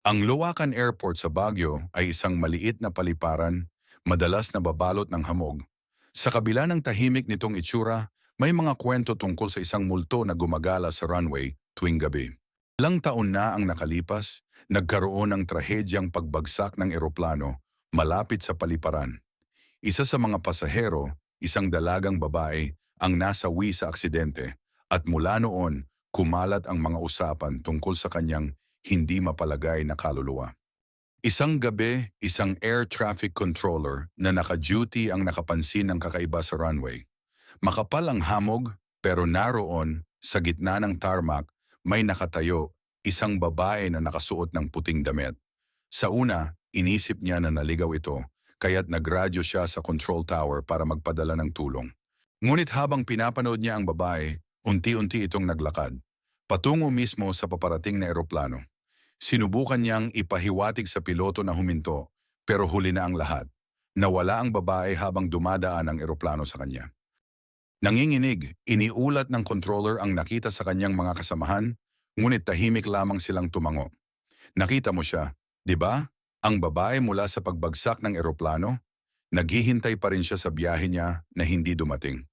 Ang Luwakan Airport sa Baguio ay isang maliit na paliparan, madalas na babalot ng hamog. Sa kabila ng tahimik nitong itsura, may mga kwento tungkol sa isang multo na gumagala sa runway tuwing gabi. Ilang taon na ang nakalipas, nagkaroon ng trahedyang pagbagsak ng eroplano malapit sa paliparan. Isa sa mga pasahero, isang dalagang babae, ang nasawi sa aksidente at mula noon, kumalat ang mga usapan tungkol sa kanyang hindi mapalagay na kaluluwa. Isang gabi, isang air traffic controller na naka-duty ang nakapansin ng kakaiba sa runway. Makapal ang hamog, pero naroon, sa gitna ng tarmac, may nakatayo, isang babae na nakasuot ng puting damit. Sa una, inisip niya na naligaw ito, kaya't nagradyo siya sa control tower para magpadala ng tulong. Ngunit habang pinapanood niya ang babae, unti-unti itong naglakad, patungo mismo sa paparating na eroplano. Sinubukan niyang ipahiwatig sa piloto na huminto, pero huli na ang lahat. Nawala ang babae habang dumadaan ang eroplano sa kanya. Nanginginig, iniulat ng controller ang nakita sa kanyang mga kasamahan, ngunit tahimik lamang silang tumango. Nakita mo siya, di ba? Ang babae mula sa pagbagsak ng eroplano, naghihintay pa rin siya sa biyahe niya na hindi dumating.